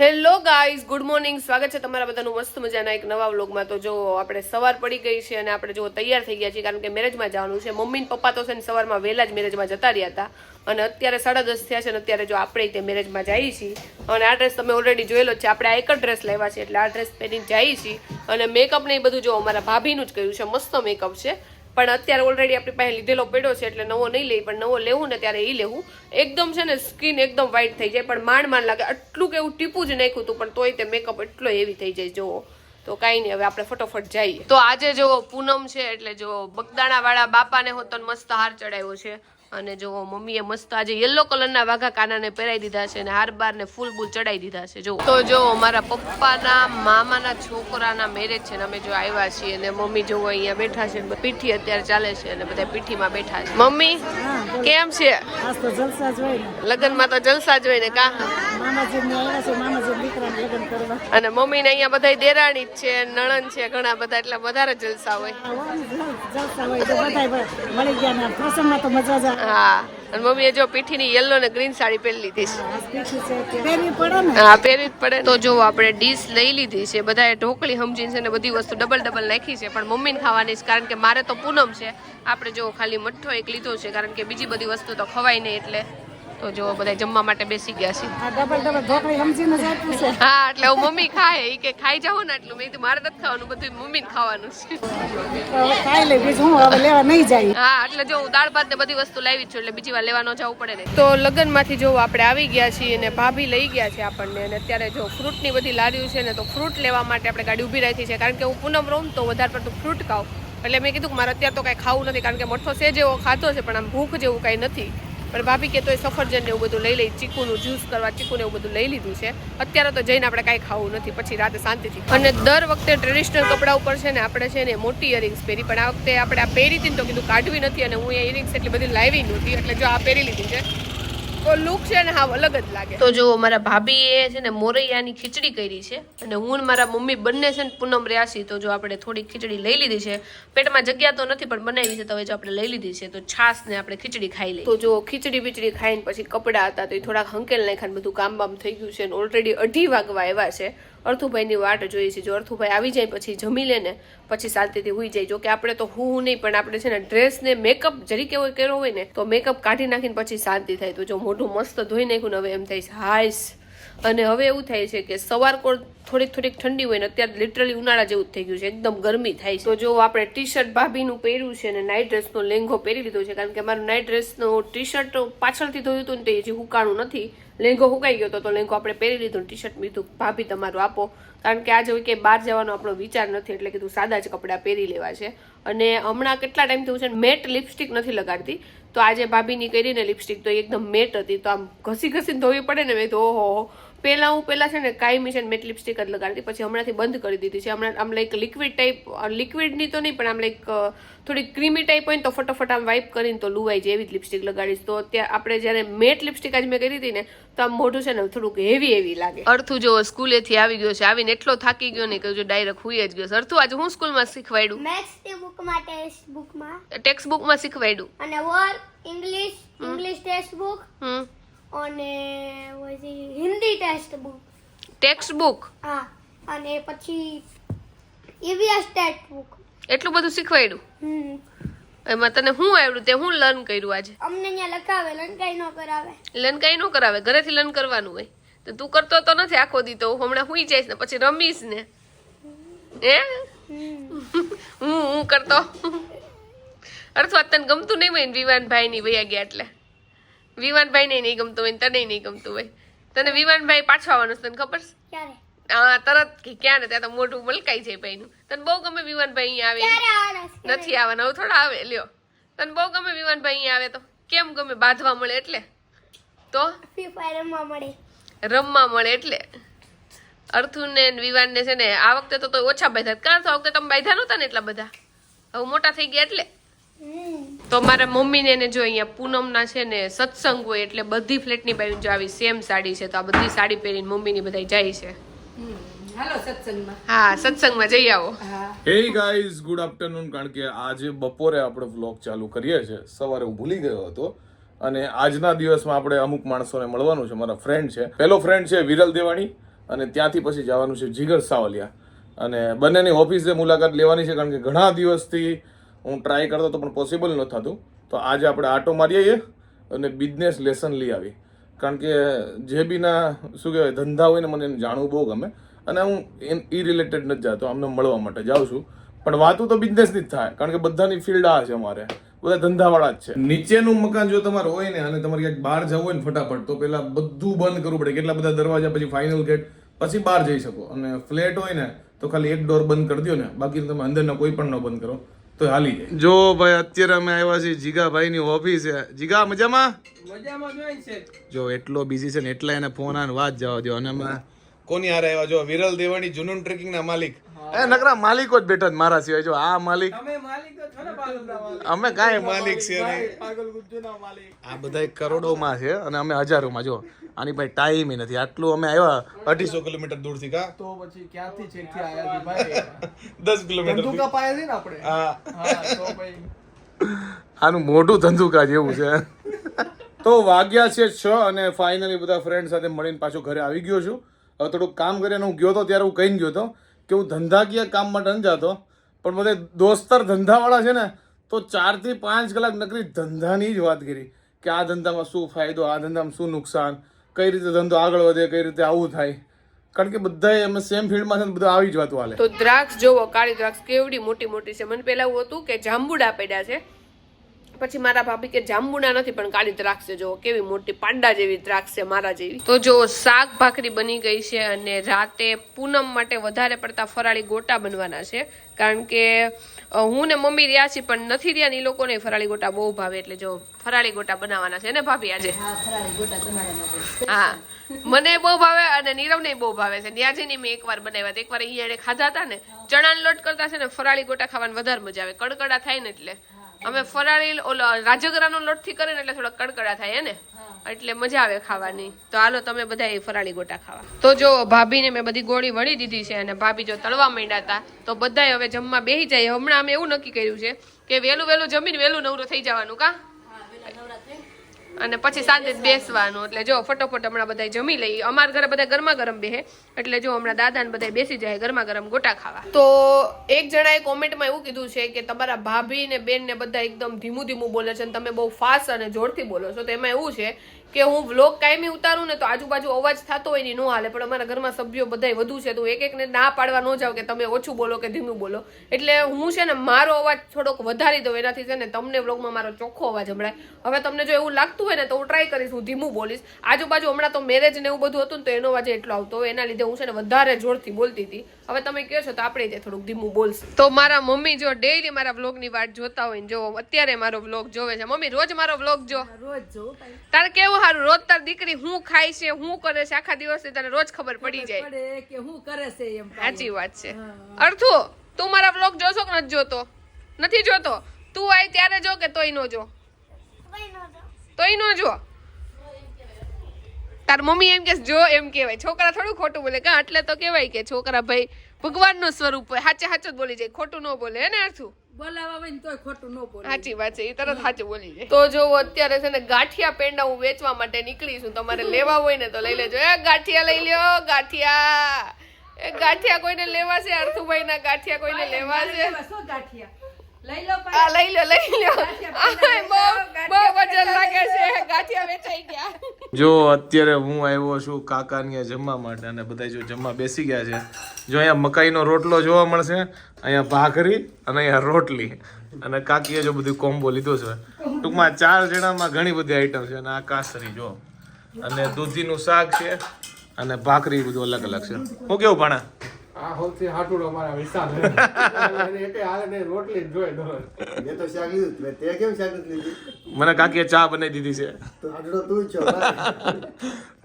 Hello guys, good morning. સ્વાગત છે તમારા બધાનું મસ્ત મજાના એક નવા વ્લોગમાં. તો જો આપણે સવાર પડી ગઈ છે અને આપણે જો તૈયાર થઈ ગયા છીએ, કારણ કે મેરેજમાં જવાનું છે. મમ્મી પપ્પા તો છે ને સવારમાં વહેલા જ મેરેજમાં જતા રહ્યા હતા. અને અત્યારે સાડા દસ થયા છે અને અત્યારે જો આપણે તે મેરેજમાં જઈએ છીએ. અને આ ડ્રેસ તમે ઓલરેડી જોયેલો છે. આપણે આ એક જ ડ્રેસ લેવા છે એટલે આ ડ્રેસ પહેરીને જઈએ છીએ. અને મેકઅપ ને એ બધું જો અમારા ભાભીનું જ કર્યું છે. મસ્ત મેકઅપ છે. પણ અત્યારે ઓલરેડી આપણી પાસે લીધેલો પડ્યો છે એટલે નવો નહીં લઈ પણ નવો લેવું ને ત્યારે એ લેવું. એકદમ છે ને સ્કિન એકદમ વ્હાઈટ થઈ જાય, પણ માંડ માંડ લાગે. આટલું કે એવું ટીપું જ નાખ્યું હતું, પણ તોય તે મેકઅપ એટલો એવી થઈ જાય, જુઓ. તો કાંઈ નહીં, હવે આપણે ફટોફટ જઈએ. તો આજે જો પૂનમ છે, એટલે જો બગદાણા વાળા બાપાને હોતન મસ્ત હાર ચડાવ્યો છે. અને જો મમ્મીએ મસ્ત આજે યલો કલરના વાઘા કાનાને પહેરાવી દીધા છે અને હાર બાર ને ફૂલ બૂલ ચડાવી દીધા છે. જો તો જો મારા પપ્પાના મામાના છોકરાના મેરેજ છે ને અમે જો આવ્યા છીએ અને મમ્મી જો અહીંયા બેઠા છે પીઠી અત્યારે ચાલે છે અને બધા પીઠીમાં બેઠા છે. મમ્મી કેમ છે? લગ્નમાં તો જલસા જ હોય ને કા? અને મમ્મી ને અહીંયા બધા દેરાણી જ છે નણન છે ઘણા બધા એટલે વધારે જલસા હોય. મળી ગયા પ્રસંગમાં તો મજા હા. અને મમ્મીએ જો પીઠીની યલો ને ગ્રીન સાડી પહેરી લીધી છે. હા પહેરવી જ પડે તો જો આપણે ડીશ લઈ લીધી છે બધાએ ઢોકળી સમજીને છે ને બધી વસ્તુ ડબલ ડબલ નાખી છે પણ મમ્મીને ખાવાની છે કારણ કે મારે તો પૂનમ છે. આપણે જો ખાલી મઠ્ઠો એક લીધો છે કારણ કે બીજી બધી વસ્તુ તો ખવાય નહીં એટલે. તો જો બધા જમવા માટે બેસી ગયા છે. હા એટલે હું મમ્મી ખાય. એ કે ખાઈ જાવ ને એટલું મેં મારે નથી ખાવાનું બધું મમ્મીને ખાવાનું છે. હું એટલે જો હું દાળ ભાત ને બધી વસ્તુ લાવી છું એટલે બીજી વાર લેવાનો ન જવું પડે ને. તો લગ્નમાંથી જો આપણે આવી ગયા છીએ અને ભાભી લઈ ગયા છે આપણને અને અત્યારે જો ફ્રૂટની બધી લારીઓ છે ને તો ફ્રૂટ લેવા માટે આપણે ગાડી ઊભી રાખી છે. કારણ કે હું પૂનમ રહું તો વધારે પડતું ફ્રૂટ ખાઉં. એટલે મેં કીધું કે મારે અત્યારે તો કાંઈ ખાવું નથી કારણ કે મઠો છે જેવો ખાતો છે પણ આમ ભૂખ જેવું કાંઈ નથી. પણ ભાભી કે તો એ સફરજન ને એવું બધું લઈ લઈ, ચીકુનું જ્યુસ કરવા, ચીકુને એવું બધું લઈ લીધું છે. અત્યારે તો જઈને આપણે કાંઈ ખાવું નથી, પછી રાતે શાંતિથી અને દર વખતે ટ્રેડિશનલ કપડા ઉપર છે ને, આપણે છે ને, મોટી ઇયરિંગ્સ પહેરી. પણ આ વખતે આપણે આ પહેરી હતી ને તો કીધું કાઢવી નથી અને હું એ ઇયરિંગ્સ એટલી બધી લાવી નહોતી, એટલે જો આ પહેરી લીધી છે તો લુક છે ને હા અલગ જ લાગે. તો જો મારા ભાભીએ છે ને મોરૈયાની ખીચડી કરી છે અને હું મારા મમ્મી બંને છે ને પૂનમ રહ્યા તો જો આપણે થોડી ખીચડી લઈ લીધી છે. પેટમાં જગ્યા તો નથી પણ બનાવી છે તો હવે જો આપણે લઈ લીધી છે તો છાસ ને આપણે ખીચડી ખાઈ લઈએ. તો જો ખીચડી બીચડી ખાઈને પછી કપડાં હતા તો એ થોડાક હંકેલ નાખ્યા બધું કામ બામ થઈ ગયું છે ને ઓલરેડી અઢી વાગવા આવ્યા છે. અર્થુભાઈની વાટ જોઈએ છે. જો અર્થુભાઈ આવી જાય પછી જમી લે ને, પછી શાંતિથી હોઈ જાય. જો કે આપણે તો હું નહીં, પણ આપણે છે ને ડ્રેસ ને મેકઅપ જરી કેવો કર્યો હોય ને, તો મેકઅપ કાઢી નાખીને પછી શાંતિ થાય. તો જો મોઢું મસ્ત ધોઈ નાખ્યું ને હવે એમ થાય છે, હાઈસ. અને હવે એવું થાય છે કે સવાર કોળ થોડીક થોડીક ઠંડી હોય ને, અત્યારે લિટરલી ઉનાળા જેવું જ થઈ ગયું છે. એકદમ ગરમી થાય છે. તો જો આપણે ટી શર્ટ ભાભીનું પહેર્યું છે અને નાઇટ ડ્રેસનો લેંઘો પહેરી લીધો છે, કારણ કે મારું નાઇટ ડ્રેસનો ટી શર્ટ પાછળથી ધોયું હતું ને, તે હજી હુકાણું નથી. લેંઘો હુકાઈ ગયો હતો, તો લેંઘો આપણે પહેરી લીધું ટી શર્ટ લીધું ભાભી, તમારું આપો. કારણ કે આજે કે બહાર જવાનો આપણો વિચાર નથી, એટલે કીધું સાદા જ કપડાં પહેરી લેવા છે. અને હમણાં કેટલા ટાઈમથી હું છે મેટ લિપસ્ટિક નથી લગાડતી. તો આજે ભાભીની કરીને લિપસ્ટિક તો એકદમ મેટ હતી, તો આમ ઘસી ઘસીને ધોવી પડે ને મેં તો ઓહો પહેલાં હું પહેલાં છે ને કાયમી છે ને મેટ લિપસ્ટિક જ લગાડતી. પછી હમણાંથી બંધ કરી દીધી છે. હમણાં આમ લાઈક લિક્વિડ ટાઈપ લિક્વિડની તો નહીં પણ આમ લાઈક થોડી ક્રીમી ટાઈપ હોય ને તો ફટાફટ આમ વાઇપ કરીને તો લુવાઈ જાય એવી જ લિપસ્ટિક લગાડીશ. તો ત્યાં આપણે જ્યારે મેટ લિપસ્ટિક આજ મેં કરી હતી ને તો આમ મોઢું છે ને થોડુંક હેવી હેવી લાગે. અર્થુ જો સ્કૂલેથી આવી ગયો છે આવીને એટલો થાકી ગયો ને કે જો ડાયરેક્ટ હુઈ જ ગયો છે. અર્થુ આજે હું સ્કૂલમાં શીખવાડ્યું? મેથ્સ બુકમાં ટેક્સ્ટ બુકમાં ટેક્સ્ટ બુકમાં શીખવાડ્યું. અને work English English text book hmm. અને ટેક્સ્ટ બુક ટેક્સ્ટ બુક હા અને પછી ઈવીએસ ટેક્સ્ટ બુક એટલું બધું શીખવાડ્યું? હમ. એમાં તને શું આવડ્યું તે હું લર્ન કર્યું આજે? અમને અહીંયા લખાવે લંકાઈ ન કરાવે. લર્ન કઈ ન કરાવે ઘરેથી લર્ન કરવાનું હોય. તો તું કરતો તો નથી આખો દી તો હમણાં હુઈ જઈશ ને પછી રમીશ ને. હે? હું હું કરતો? અર્થવાત તને ગમતું નહીં હોય ને વિવાનભાઈ ની વૈયા ગયા એટલે? વિવાનભાઈ ને નહીં ગમતું હોય તને નહીં ગમતું હોય. તને વિવાનભાઈ પાછો આવવાનું છે, તને ખબર છે? હા તરત કે ક્યાં ને ત્યાં તો મોઢું મલકાઈ જાય ભાઈનું. તને બહુ ગમે વિવાનભાઈ અહીંયા આવે? નથી આવવાના હવે થોડા આવે લ્યો. તને બહુ ગમે વિવાનભાઈ અહીંયા આવે તો કેમ ગમે? બાંધવા મળે એટલે? તો? રમવા મળે. રમવા મળે એટલે? અર્થુન ને વિવાન ને છે ને આ વખતે તો ઓછા બાંધ્યા કારણ તો આ વખતે તમે બાંધ્યા નહોતા ને એટલા બધા? હવે મોટા થઈ ગયા એટલે? હમ. તો મારા મમ્મીને ને જો અહીંયા પૂનમના છે ને સત્સંગ હોય એટલે બધી ફ્લેટની બાયું જો આવી સેમ સાડી છે તો આ બધી સાડી પહેરીને મમ્મીની બધા જાય છે. હા સત્સંગમાં જઈ આવો. હે. ગાઈઝ ગુડ આફ્ટરનૂન કારણ કે આજે બપોરે આપણે વ્લોગ ચાલુ કરીએ છીએ. સવારે હું ભૂલી ગયો હતો. અને આજના દિવસમાં આપણે અમુક માણસોને મળવાનું છે. મારા ફ્રેન્ડ છે. પહેલો ફ્રેન્ડ છે વિરલ દેવાણી અને ત્યાંથી પછી જવાનું છે જીગર સાવલિયા. અને બંનેની ઓફિસે મુલાકાત લેવાની છે કારણ કે ઘણા દિવસથી હું ટ્રાય કરતો હતો પણ પોસિબલ ન થતું. તો આજે આપણે આટો મારી આવીએ અને બિઝનેસ લેસન લઈ આવી. કારણ કે જે બીના શું કહેવાય, ધંધા હોય ને મને એને જાણવું બહુ ગમે. અને હું એમ ઈ રિલેટેડ નથી જતો અમને મળવા માટે જાઉં છું. પણ વાતું તો બિઝનેસની જ થાય, કારણ કે બધાની ફિલ્ડ આ છે અમારે. બધા ધંધાવાળા જ છે. નીચેનું મકાન જો તમારે હોય ને, અને તમારે ક્યાંક બહાર જવું હોય ને ફટાફટ, તો પહેલાં બધું બંધ કરવું પડે. કેટલા બધા દરવાજા, પછી ફાઇનલ ગેટ પછી બહાર જઈ શકો. અને ફ્લેટ હોય ને, તો ખાલી એક ડોર બંધ કરી દો ને. બાકી તમે અંદરના કોઈ પણ ન બંધ કરો. તો હાલી જાય. જો ભાઈ અત્યારે અમે આવ્યા છીએ જીગાભાઈ ની ઓફિસ છે જીગા મજામાં? જો એટલો બિઝી છે ને એટલા એને ફોન આને વાત જવા દો અને અમે કોની હારે આવ્યા? જો વિરલ દેવાણી જુનૂન ટ્રેકિંગ ના માલિક. એ નકરા માલિકો જ બેઠા મારા સિવાય. જો આ માલિક અમે કાંઈ માલિક છે આ બધા કરોડોમાં છે અને અમે હજારોમાં જો. આની પાસે ટાઈમ નથી. આટલું અમે આવ્યા અઢીસો કિલોમીટર દૂરથી કા? તો પછી ક્યાંથી છેકથી આયા છે ભાઈ? દસ કિલોમીટર ધંધુકા પાયા છે ને આપણે? હા. તો ભાઈ. આનું મોઢું ધંધુકા જેવું છે. તો વાગ્યા છે છ અને ફાઇનલી બધા ફ્રેન્ડ સાથે મળીને પાછો ઘરે આવી ગયો છું. હવે થોડુંક કામ કરીને હું ગયો તો ત્યારે હું કહીને ગયો હતો કે હું ધંધાકીય કામ માટે ન જતો પણ બધે દોસ્તર ધંધાવાળા છે ને તો ચારથી પાંચ કલાક નકરી ધંધાની જ વાત કરી કે આ ધંધામાં શું ફાયદો આ ધંધામાં શું નુકસાન કઈ રીતે ધંધો આગળ વધે કઈ રીતે આવું થાય. કારણ કે બધાય અમે સેમ ફિલ્ડમાં છે બધા આવી જ વાતો હાલે. તો દ્રાક્ષ જોવો કાળી દ્રાક્ષ કેવડી મોટી મોટી છે. મને પહેલાં એવું હતું કે જાંબુડા પડ્યા છે. પછી મારા ભાભી કે જાંબુડા નથી પણ કાળી દ્રાક્ષ છે જો કેવી મોટી પાંડા જેવી દ્રાક્ષ છે મારા જેવી. તો જો શાક ભાખરી બની ગઈ છે અને રાતે પૂનમ માટે વધારે પડતા ફરાળી ગોટા બનવાના છે. કારણ કે હું ને મમ્મી રહ્યા છીએ પણ નથી રહ્યા ને એ લોકોને ફરાળી ગોટા બહુ ભાવે એટલે જો ફરાળી ગોટા બનાવવાના છે ને ભાભી આજે? હા મને બહુ ભાવે અને નીરવને બહુ ભાવે છે. ન્યાજી ની મેં એકવાર બનાવ્યા હતા. એકવાર અહીંયા ખાધા હતા ને ચણા લોટ કરતા છે ને ફરાળી ગોટા ખાવાની વધારે મજા આવે. કડકડા થાય ને એટલે. અમે ફરાળી ઓલો રાજગરાનો લોટથી કરે ને એટલે થોડા કડકડા થાય ને એટલે મજા આવે ખાવાની. તો હાલો તમે બધા એ ફરાળી ગોટા ખાવા. તો જો ભાભીને મેં બધી ગોળી વળી દીધી છે અને ભાભી જો તળવા માંડ્યા હતા તો બધાય હવે જમવા બેસી જાય. હમણાં અમે એવું નક્કી કર્યું છે કે વહેલું વહેલું જમીને વહેલું નવરું થઈ જવાનું કા? અને પછી સાંજે જ બેસવાનું. એટલે જો ફટોફટ હમણાં બધા જમી લઈએ. અમારા ઘરે બધા ગરમા ગરમ બેહે. એટલે જો હમણાં દાદા ને બધા બેસી જાય ગરમા ગરમ ગોટા ખાવા. તો એક જણાએ કોમેન્ટમાં એવું કીધું છે કે તમારા ભાભી ને બેન ને બધા એકદમ ધીમું ધીમું બોલે છે અને તમે બહુ ફાસ્ટ અને જોરથી બોલો છો. તો એમાં એવું છે કે હું વ્લોગ કાયમી ઉતારું ને તો આજુબાજુ અવાજ થતો હોય ને ન હાલે. પણ અમારા ઘરમાં સભ્યો બધા વધુ છે તો એક એકને ના પાડવા ન જાવ કે તમે ઓછું બોલો કે ધીમું બોલો. એટલે હું છે ને મારો અવાજ થોડોક વધારી દઉં એનાથી છે ને તમને વ્લોગમાં મારો ચોખ્ખો અવાજ સંભળાય. હવે તમને જો એવું લાગતું હોય ને તો હું ટ્રાય કરીશ હું ધીમું બોલીશ. આજુબાજુ હમણાં તો મેરેજ ને એવું બધું હતું ને તો એનો અવાજ એટલો આવતો એના લીધે હું છે ને વધારે જોરથી બોલતી હતી. હવે તમે કહો છો તો આપણે જે થોડુંક ધીમું બોલશું. તો મારા મમ્મી જો ડેઈલી મારા વ્લોગની વાટ જોતા હોય ને જો અત્યારે મારો વ્લોગ જોવે છે. મમ્મી રોજ મારો વ્લોગ જો. રોજ જો તારે કેવું સારું રોજ તાર દીકરી હું ખાય છે હું કરે છે આખા દિવસથી તને રોજ ખબર પડી જાય. કે હું કરે છે એમ સાચી વાત છે. અર્થુ તું મારા બ્લોગ જોશો કે નથી જોતો? નથી જોતો? તું આય ત્યારે જો કે તોય નો જો. તોય નો જો. તાર મમ્મી એમ કે જો એમ કહેવાય. છોકરા થોડું ખોટું બોલે. કાં એટલે તો કહેવાય કે છોકરા ભાઈ ભગવાનનું સ્વરૂપ હોય. સાચે સાચું જ બોલી જાય. ખોટું ન બોલે. હે ને અર્થુ? બોલાવા હોય ને તોય ખોટું ન બોલે સાચી વાત છે એ તરત સાચું બોલી જાય. તો જો અત્યારે છે ને ગાંઠિયા પેંડા હું વેચવા માટે નીકળીશું તમારે લેવા હોય ને તો લઈ લેજો. એ ગાંઠિયા લઈ લ્યો ગાંઠિયા. એ ગાંઠિયા કોઈને લેવા છે? અર્થુભાઈ ના ગાંઠિયા કોઈને લેવા છે? ગાંઠિયા? લઈ લો આ લઈ લો લઈ લો. બહુ બહુ વજન લાગે છે. ગાંઠિયા વેચાઈ ગયા. જો અત્યારે હું આવ્યો છું કાકાની જમવા માટે અને બધા જો જમવા બેસી ગયા છે. જો અહીંયા મકાઈનો રોટલો જોવા મળશે અહીંયા ભાખરી અને અહીંયા રોટલી. અને કાકીએ જો બધું કોમ્બો લીધો છે. ટૂંકમાં ચાર જણામાં ઘણી બધી આઈટમ છે અને આ કાસરી જો. અને દૂધીનું શાક છે અને ભાખરી બધું અલગ અલગ છે. હું કેવું ભાણા? આ સૌથી હાટુડો મારા વિશાલ એને એકે હાલે ને રોટલી જોઈ દો મેં તો શાક લીધું. તે કેમ શાક લીધી? મને કાકીએ ચા બનાવી દીધી છે. તો આટલો તું છો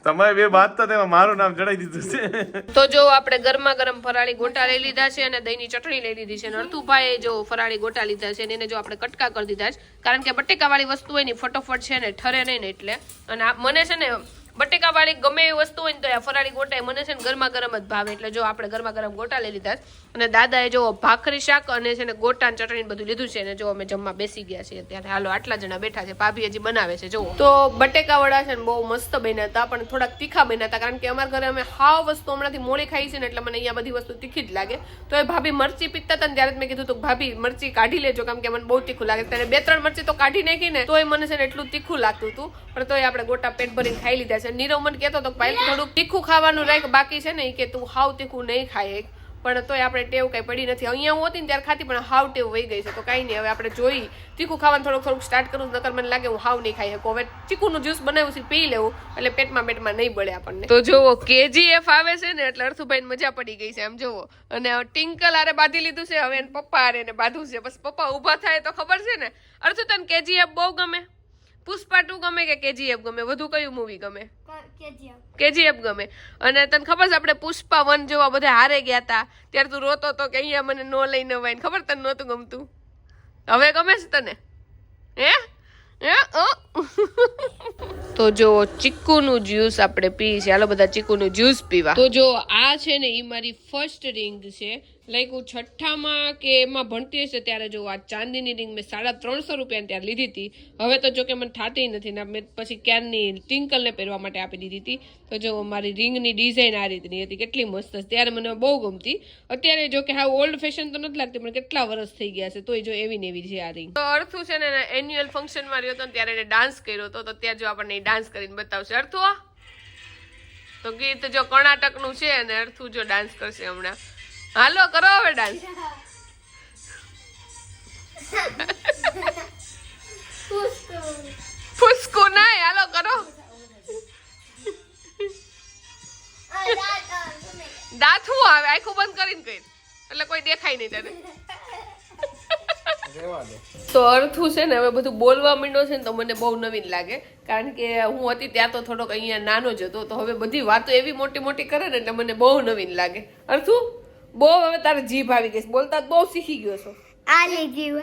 તમારે બે વાત તો તેમાં મારું નામ ચડાવી દીધું છે. તો જો આપણે ગરમા ગરમ ફરાળી ગોટા લઈ લીધા છે અને દહીંની ચટણી લઈ લીધી છે અને અર્તુભાઈએ જો ફરાળી ગોટા લીધા છે અને એને જો આપણે કટકા કરી દીધા છે. કારણ કે બટેકાવાળી વસ્તુ હોય ને ફટોફટ છે ને ઠરે નહીં ને એટલે. અને આ મને છે ને બટેકા વાળી ગમે એવી વસ્તુ હોય ને તો આ ફરાળી ગોટા મને છે ને ગરમા ગરમ જ ભાવે. એટલે જો આપણે ગરમા ગરમ ગોટા લઈ લીધા અને દાદાએ જો ભાખરી શાક અને છે ને ગોટા ચટણી બધું લીધું છે અને જો અમે જમવા બેસી ગયા છીએ ત્યારે હાલો, આટલા જણા બેઠા છે. ભાભી હજી બનાવે છે. જો તો બટેકા વડા છે ને બહુ મસ્ત બન્યા હતા, પણ થોડાક તીખા બન્યા હતા, કારણ કે અમારા ઘરે અમે હાવ વસ્તુ હમણાંથી મોડી ખાઈ છે ને એટલે મને અહીંયા બધી વસ્તુ તીખી જ લાગે. તો એ ભાભી મરચી પીતા હતા ત્યારે મેં કીધું તો, ભાભી, મરચી કાઢી લેજો કારણ કે મને બહુ તીખું લાગે ત્યારે બે ત્રણ મરચી તો કાઢી નાખી ને તોય મને છે ને એટલું તીખું લાગતું હતું. પણ તોય આપણે ગોટા પેટ ભરીને ખાઈ લીધા છે. નીરવ મને કહેતો હતો ભાઈ થોડુંક તીખું ખાવાનું રાખ, બાકી છે ને કે તું હાવ તીખું નહીં ખાય પણ તોય આપણે ટેવ કઈ પડી નથી. અહીંયા હું હતી ને ત્યારે ખાતી, પણ હાવ ટેવ વહી ગઈ છે. તો કાંઈ નહીં, હવે આપણે જોઈ. તીખું ખાવાનું થોડુંક થોડુંક સ્ટાર્ટ કરું નકર મને લાગે હું હાવ નહીં ખાઈ શકું. હવે ચીકુનું જ્યુસ બનાવ્યું છે પી લેવું, એટલે પેટમાં પેટમાં નહીં બળે આપણને. તો જોવો કેજીએફ આવે છે ને એટલે અર્થુભાઈ મજા પડી ગઈ છે, આમ જોવો અને ટિંકલ આરે બાંધી લીધું છે, હવે એને પપ્પા આરે એને બાંધવું છે. બસ પપ્પા ઊભા થાય તો ખબર છે ને? અર્થુ તને કેજીએફ બહુ ગમે. પુષ્પા ટુ ગમે કે કેજીએફ ગમે? વધુ કયું મૂવી ગમે? કેજીએફ કેજીએફ ગમે. અને તને ખબર છે આપણે પુષ્પા વન જોવા બધા હારે ગયા હતા ત્યારે તું રોતો તો કે અહીંયા મને નો લઈને વાય ખબર તને નહોતું ગમતું? હવે ગમે છે તને? હે? તો જો ચીકુનું જ્યુસ આપણે પી છે હાલો બધા ચીકુનું જ્યુસ પીવા. તો જો આ છે ને એ મારી ફર્સ્ટ રિંગ છે. હું છઠ્ઠામાં કે એમાં ભણતી હશે ત્યારે જો આ ચાંદીની રિંગ મેં સાડા ત્રણસો રૂપિયાની ત્યારે લીધી હતી. હવે તો જો કે મને થાતી નથી ને મેં પછી ક્યારની ટિંકલને પહેરવા માટે આપી દીધી હતી. તો જો મારી રિંગની ડિઝાઇન આ રીતની હતી. કેટલી મસ્ત છે ત્યારે મને બહુ ગમતી. અત્યારે જો કે હા ઓલ્ડ ફેશન તો નથી લાગતી, પણ કેટલા વર્ષ થઈ ગયા છે, તોય જો એવી ને એવી છે આ રિંગ તો અર્થુ છે ને એન્યુઅલ ફંક્શનમાં રહ્યો હતો ત્યારે એને ડાન્સ કર્યો હતો. તો ત્યાં જો આપણને ડાન્સ કરીને બતાવશે. અર્થુ આ તો ગીત જો કર્ણાટકનું છે અને અર્થુ જો ડાન્સ કરશે હમણાં. હાલો કરો હવે ડાન્સ ફુસકુ ના હાલો કરો. દાંત હું આવે? આખું બંધ કરીને કઈ એટલે કોઈ દેખાય નહીં તને. તો અર્થું છે ને હવે બધું બોલવા માંડ્યો છે ને તો મને બહુ નવીન લાગે. કારણ કે હું હતી ત્યાં તો થોડોક અહીંયા નાનો જ હતો તો હવે બધી વાતો એવી મોટી મોટી કરે ને એટલે મને બહુ નવીન લાગે. અર્થું? બહુ હવે તારે જીભ આવી ગઈ બોલતા બહુ શીખી ગયો છો. આલી જીવ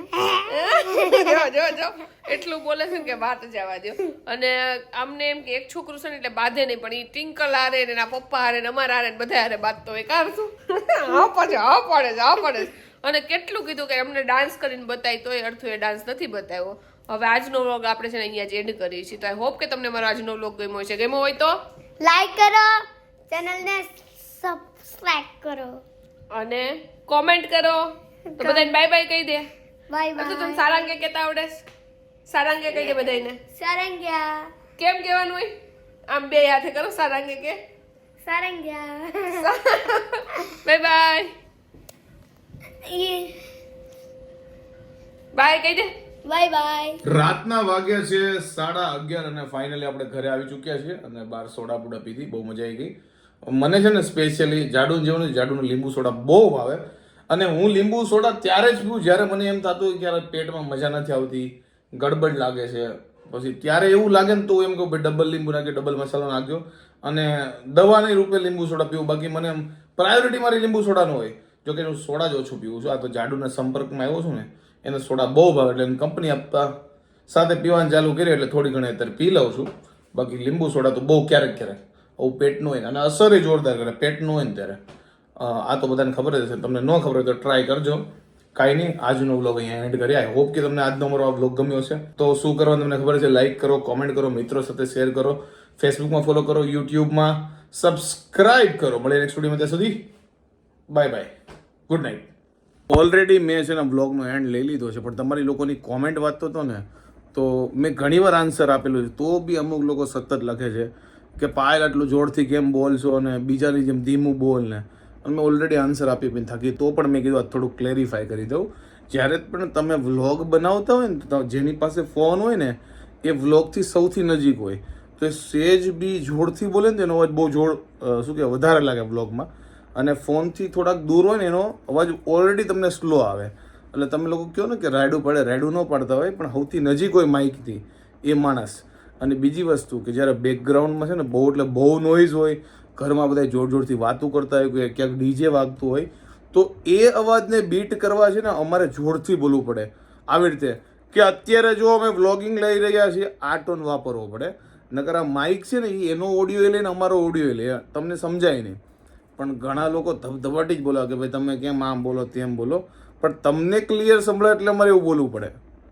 જો જો જો. એટલું બોલે છે કે વાત જવા દો અને આમને એમ કે એક છોકરું છે ને એટલે બાંધે નહીં પણ એ ટિંકલ હારે ને એના પપ્પા હારે ને અમારા હારે ને બધા હારે બાંધતો હોય. કાર શું? હા પડે હા પડે હા પડે. અને કેટલું કીધું કે અમને ડાન્સ કરીને બતાવી અર્થ એ ડાન્સ નથી બતાવ્યો. હવે આજનો વ્લોગ આપણે છે ને અહીંયા જ એન્ડ કરીએ છીએ. તો આઈ હોપ કે તમને મારો આજનો વ્લોગ ગમ્યો છે ગમ્યો હોય તો? લાઈક કરો ચેનલને સબસ્ક્રાઇબ કરો. અને કોમેન્ટ કરો. તો બધાને બાય બાય કહી દે. બાય તો તને બાય સારાંગે કહેતા આવડે? સારાંગે કહી દે બધાને સારંગ્યા. કેમ કહેવાનું હોય? આમ બે હાથે કરો સારાંગે કે. સારંગ્યા. બાય બાય બાય કહી દે. બાય બાય રાતના વાગ્યા છે સાડા અગિયાર અને ફાઇનલી આપણે ઘરે આવી ચૂક્યા છીએ અને બાર સોડા બુડા પીધી બહુ મજા આવી ગઈ. મને છે ને સ્પેશિયલી જાડું જેવું જાડુનું લીંબુ સોડા બહુ ભાવે. અને હું લીંબુ સોડા ત્યારે જ પીવું જ્યારે મને એમ થતું કે યાર પેટમાં મજા નથી આવતી, ગડબડ લાગે છે. પછી ત્યારે એવું લાગે ને તો એમ કહું, ભાઈ ડબલ લીંબુ નાખ્યો ડબલ મસાલો નાખ્યો અને દવાની રૂપે લીંબુ સોડા પીવું. બાકી મને એમ પ્રાયોરિટી મારી લીંબુ સોડાનો હોય. જો કે હું સોડા જ ઓછું પીવું છું. આ તો જાડુના સંપર્કમાં આવ્યો છું ને, એને સોડા બહુ ભાવે એટલે કંપની આપતા સાથે પીવાનું ચાલુ કરીએ એટલે થોડી ઘણી અત્યારે પી લઉં છું. બાકી લીંબુ સોડા તો બહુ ક્યારેક ક્યારેક આવું પેટનું હોય અને અસર એ જોરદાર કરે, પેટનું હોય ને ત્યારે. આ તો બધાને ખબર જ હશે, તમને ન ખબર હોય તો ટ્રાય કરજો. કાંઈ નહીં, આજનો વ્લોગ અહીંયા એન્ડ કરીએ. આઈ હોપ કે તમને આજનો મારો આ વ્લોગ ગમ્યો છે તો શું કરવાનું તમને ખબર છે? લાઇક કરો કોમેન્ટ કરો, મિત્રો સાથે શેર કરો. ફેસબુકમાં ફોલો કરો યુટ્યુબમાં સબસ્ક્રાઇબ કરો. મળીએ નેક્સ્ટ વિડીયોમાં ત્યાં સુધી. Bye bye good night already મેં છે ને બ્લોગનો એન્ડ લઈ લીધો છે, પણ તમારી લોકોની કોમેન્ટ વાંચતો હતો ને, તો મેં ઘણીવાર આન્સર આપેલું છે. તો બી અમુક લોકો સતત લખે છે. કે પાયલ આટલું જોરથી કેમ બોલશો અને બીજાની જેમ ધીમું બોલ ને? અને ઓલરેડી આન્સર આપી પણ થાકી. તો પણ મેં કીધું થોડું ક્લેરિફાય કરી દઉં. જ્યારે પણ તમે વ્લોગ બનાવતા હોય ને, તો જેની પાસે ફોન હોય ને, એ વ્લોગથી સૌથી નજીક હોય. તો એ સેજ બી જોરથી બોલે ને એનો અવાજ બહુ જોર શું કહેવાય, વધારે લાગે વ્લોગમાં અને ફોનથી થોડાક દૂર હોય ને, એનો અવાજ ઓલરેડી તમને સ્લો આવે. એટલે તમે લોકો કહો ને કે રાયડું પડે, રાયડું ન પડતા હોય, પણ સૌથી નજીક હોય માઇકથી એ માણસ. અને બીજી વસ્તુ કે જ્યારે બેકગ્રાઉન્ડમાં છે ને બહુ, એટલે બહુ નોઇઝ હોય, ઘરમાં બધા જોર જોરથી વાતો કરતા હોય કે ક્યાંક ડીજે વાગતું હોય, તો એ અવાજને બીટ કરવા છે ને અમારે જોરથી બોલવું પડે. આવી રીતે કે અત્યારે જો અમે વ્લોગિંગ લઈ રહ્યા છીએ, આ ટોન વાપરવો પડે. નકર આ માઇક છે ને એ એનો ઓડિયો લે ને અમારો ઓડિયો લે. તમને સમજાય નહીં. પણ ઘણા લોકો ધબધબાટી જ બોલાવે કે ભાઈ તમે કેમ આમ બોલો, તેમ બોલો. પણ તમને ક્લિયર સંભળાય એટલે અમારે એવું બોલવું પડે.